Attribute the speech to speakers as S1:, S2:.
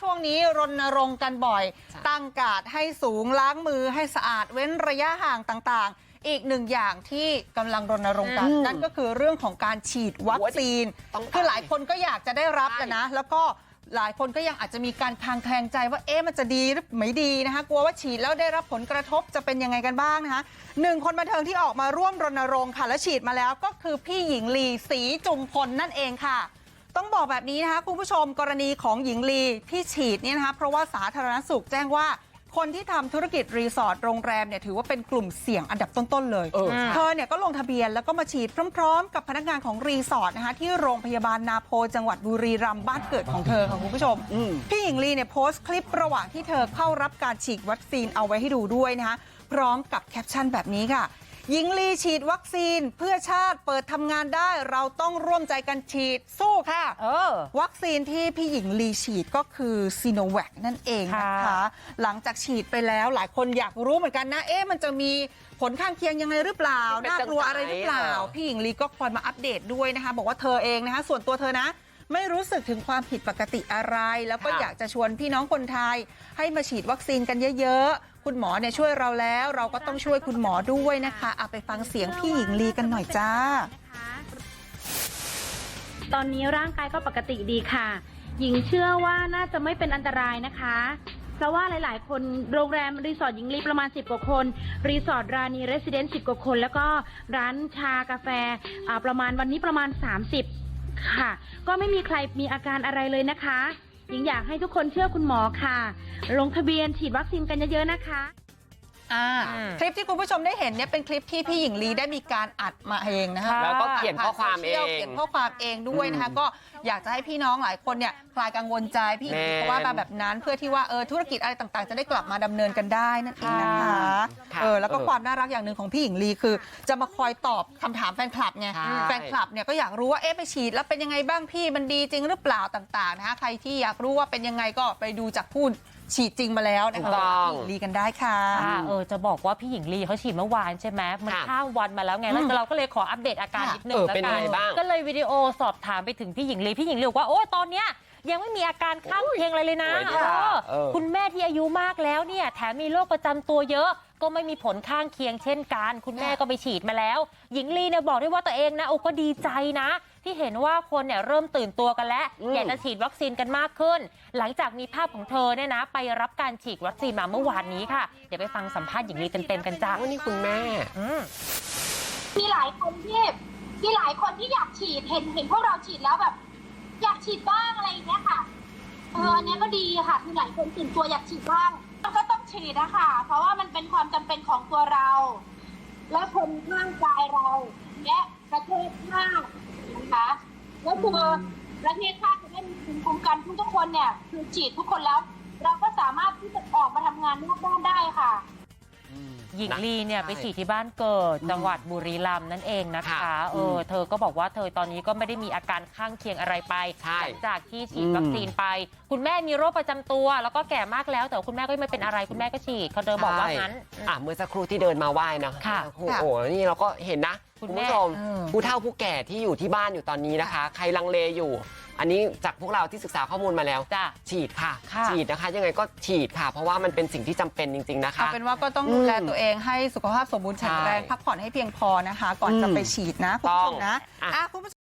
S1: ช่วงนี้รณรงค์กันบ่อย
S2: ใช่
S1: ตั้งการ์ดให้สูงล้างมือให้สะอาดเว้นระยะห่างต่างๆ อีกหนึ่งอย่างที่กำลังรณรงค์กัน
S2: อืม
S1: นั่นก็คือเรื่องของการฉีดวัคซีน
S2: ต้องไป
S1: คือหลายคนก็อยากจะได้รับ
S2: ใช่
S1: กันนะ แล้วก็หลายคนก็ยังอาจจะมีการคลางแคลงใจว่าเอ๊ะมันจะดีหรือไม่ดีนะคะกลัวว่าฉีดแล้วได้รับผลกระทบจะเป็นยังไงกันบ้างนะคะหนึ่งคนบันเทิงที่ออกมาร่วมรณรงค์ค่ะและฉีดมาแล้วก็คือพี่หญิงลีศรีจุมพลนั่นเองค่ะ ต้องบอกแบบนี้นะคะคุณผู้ชมกรณีของหญิงลีที่ฉีดเนี่ยนะคะเพราะว่าสาธารณสุขแจ้งว่าคนที่ทำธุรกิจรีสอร์ทโรงแรมเนี่ยถือว่าเป็นกลุ่มเสี่ยงอันดับต้นๆเลย
S2: เออใช่
S1: เธอเนี่ยก็ลงทะเบียนแล้วก็มาฉีดพร้อมๆ กับพนักงานของรีสอร์ทนะคะที่โรงพยาบาลนาโพจังหวัดบุรีรัมย์บ้านเกิดของเธอค่ะคุณผู้ชม
S2: อืม
S1: พี่หญิงลีเนี่ยโพสต์คลิประหว่างที่เธอเข้ารับการฉีดวัคซีนเอาไว้ให้ดูด้วยนะคะพร้อมกับแคปชั่นแบบนี้ค่ะ หญิงลีฉีดวัคซีนเพื่อชาติเปิดทำงานได้ เราต้องร่วมใจกันฉีดสู้ค่ะ
S3: เออ
S1: วัคซีนที่พี่หญิงลีฉีดก็คือซีโนแวคนั่นเองนะคะ
S3: ค่ะ
S1: หลังจากฉีดไปแล้วหลายคนอยากรู้เหมือนกันนะ เอ๊ะมันจะมีผลข้างเคียงยังไงหรือเปล่า
S2: เป็น
S1: น่ากลัวอะไรหรือเปล่า
S2: จังไง
S1: พี่หญิงลีก็คอยมาอัปเดตด้วยนะคะ บอกว่าเธอเองนะคะ ส่วนตัวเธอนะ ไม่รู้สึกถึงความผิดปกติอะไร แล้วก็
S2: ค่ะ
S1: อยากจะชวนพี่น้องคนไทย ให้มาฉีดวัคซีนกันเยอะๆ คุณหมอเนี่ยช่วยเราแล้วเราก็ต้องช่วยคุณหมอด้วยนะคะเอาไปฟังเสียงพี่หญิงลีกันหน่อยจ้า
S4: ตอนนี้ร่างกายก็ปกติดีค่ะ หญิงเชื่อว่าน่าจะไม่เป็นอันตรายนะคะ เพราะว่าหลายๆ คนโรงแรมรีสอร์ทหญิงลีประมาณ 10 กว่าคน รีสอร์ทรานีเรสซิเดนต์10 กว่าคน แล้วก็ร้านชากาแฟอ่าประมาณวันนี้ประมาณ 30 ค่ะ ก็ไม่มีใครมีอาการอะไรเลยนะคะ หญิงอยากให้ทุกคนเชื่อคุณหมอค่ะ ลงทะเบียนฉีดวัคซีนกันเยอะๆนะคะ
S1: อ่า
S3: อืม
S1: คลิปที่คุณผู้ชมได้เห็นเนี่ยเป็นคลิปที่พี่หญิงลีได้มีการอัดมาเองนะคะ
S3: ค่ะ
S2: แล้วก็เขียนข้อความเอ
S1: ผ่นโซชียล
S2: ง
S1: เขียนข้อความเองด้วยนะคะ
S2: อืม
S1: ก็ อยากจะให้พี่น้องหลายคนเนี่ยคลายกังวลใจพี่หญิงลี
S2: แม่น
S1: เพราะว่ามาแบบนั้นเพื่อที่ว่าเออธุรกิจอะไรต่างๆจะได้กลับมาดำเนินกันได้นั่นเองนะคะ
S2: ค่ะ
S1: เออแล้วก็
S2: เออ
S1: ความน่ารักอย่างหนึ่งของพี่หญิงลีคือ จะมาคอยตอบคำถามแฟนคลับไง
S2: ใช่
S1: แฟนคลับเนี่ยก็อยากรู้ว่าเอ๊ะไปฉีดแล้วเป็นยังไงบ้างพี่มันดีจริงหรือเปล่าต่างๆนะคะใครที่อยากรู้ว่าเป็นยังไงก็ไปดูจากผู้ฉีดจริงมาแล้วนะ
S2: ถู
S1: คะ
S2: กต้อง
S1: พี่หญิงลีกันได้ค่ะ
S3: ค่ะเออจะบอกว่าพี่หญิงลีเขาฉีดเมื่อวานใช่ไหมมัน
S2: ค่ะ
S3: ข้ามวันมาแล้วไงแล้ว
S1: อืม
S3: เราก็เลยขออัปเดตอาการ
S1: ค่ะ
S3: นิดหนึ่ง
S2: เออ
S3: แล้ว
S2: เป็น
S3: กั
S2: ยังไงบ้าง
S3: ก็เลยวิดีโอสอบถามไปถึงพี่หญิงลีพี่หญิงลีบอกว่าโอ้ตอนเนี้ยยังไม่มีอาการข้างเคียงอะไรเลยนะ
S2: สวยดี
S3: เอ
S2: อะ
S3: อ
S2: เออ
S3: คุณแม่ที่อายุมากแล้วเนี่ยแถมมีโรคประจำตัวเยอะ ก็ไม่มีผลข้างเคียงเช่นกัน คุณแม่ก็ไปฉีดมาแล้ว หญิงลีเนี่ยบอกด้วยว่าตัวเองนะโอ้ก็ดีใจนะ ที่เห็นว่าคนเนี่ยเริ่มตื่นตัวกันแล้ว
S2: อืม
S3: อยากจะฉีดวัคซีนกันมากขึ้น หลังจากมีภาพของเธอเนี่ยนะ ไปรับการฉีดวัคซีนมาเมื่อวานนี้ค่ะ เดี๋ยวไปฟังสัมภาษณ์หญิงลีเต็มๆกันจ้า
S2: โอ้นี่คุณแม่
S3: อืม
S5: มีหลายคนที่มีหลายคนที่อยากฉีดเห็นเห็นพวกเราฉีดแล้วแบบอยาก ฉีดบ้างอะไรอย่างเงี้ยค่ะ เอออันเนี้ยก็ดีค่ะคือหลายคนตื่นตัวอยากฉีดบ้างก็ต้องฉีดนะคะ เพราะว่ามันเป็นความจำเป็นของตัวเรา และคนข้างกายเรา และประเทศชาตินะคะแล้วคือประเทศชาติจะได้มีภูมิคุ้มกันทุกๆคนเนี่ย คือฉีดทุกคนแล้ว เราก็สามารถที่จะออกมาทำงานนอกบ้านได้ค่ะ
S3: หญิงลีเนี่ย
S2: ใช่
S3: ไปฉีดที่บ้านเกิด
S2: อืม
S3: จังหวัดบุรีรัมย์นั่นเองนะคะ
S2: ค่ะ
S3: เออ
S2: ม
S3: เธอก็บอกว่าเธอตอนนี้ก็ไม่ได้มีอาการข้างเคียงอะไรไป
S2: ใช่
S3: หลังจากที่ฉีด
S2: อืม
S3: วัคซีนไป คุณแม่มีโรคประจำตัว แล้วก็แก่มากแล้วแต่ว่าคุณแม่ก็ไม่เป็นอะไรคุณแม่ก็ฉีดเขาเธอบอกว่างั้น
S2: อะเมื่อสักครู่ที่เดินมาไหว้นะ
S3: ค่ะ
S2: โอ้โหนี่เราก็เห็นนะ
S3: คุ
S2: คุณณ
S3: แม่
S2: ผู้ชม
S1: เออ
S2: ผู้เฒ่าผู้แก่ที่อยู่ที่บ้านอยู่ตอนนี้นะคะ ใครลังเลอยู่ อันนี้จากพวกเราที่ศึกษาข้อมูลมาแล้ว
S3: จ้ะ
S2: ฉีดค่ะ
S3: ค่ะ
S2: ฉีดนะคะ ยังไงก็ฉีดค่ะ เพราะว่ามันเป็นสิ่งที่จำเป็นจริง ๆนะคะ
S1: เอาเป็นว่าก็ต้องดูแลตัวเองให้สุขภาพสมบูรณ์แข็งแรง
S2: ใช่
S1: พักผ่อนให้เพียงพอนะคะ ก่อนจะ
S2: อืม
S1: ไปฉีดนะคุณผู้ชมนะ
S2: ต้องอะ
S1: อะคุณผู้ชม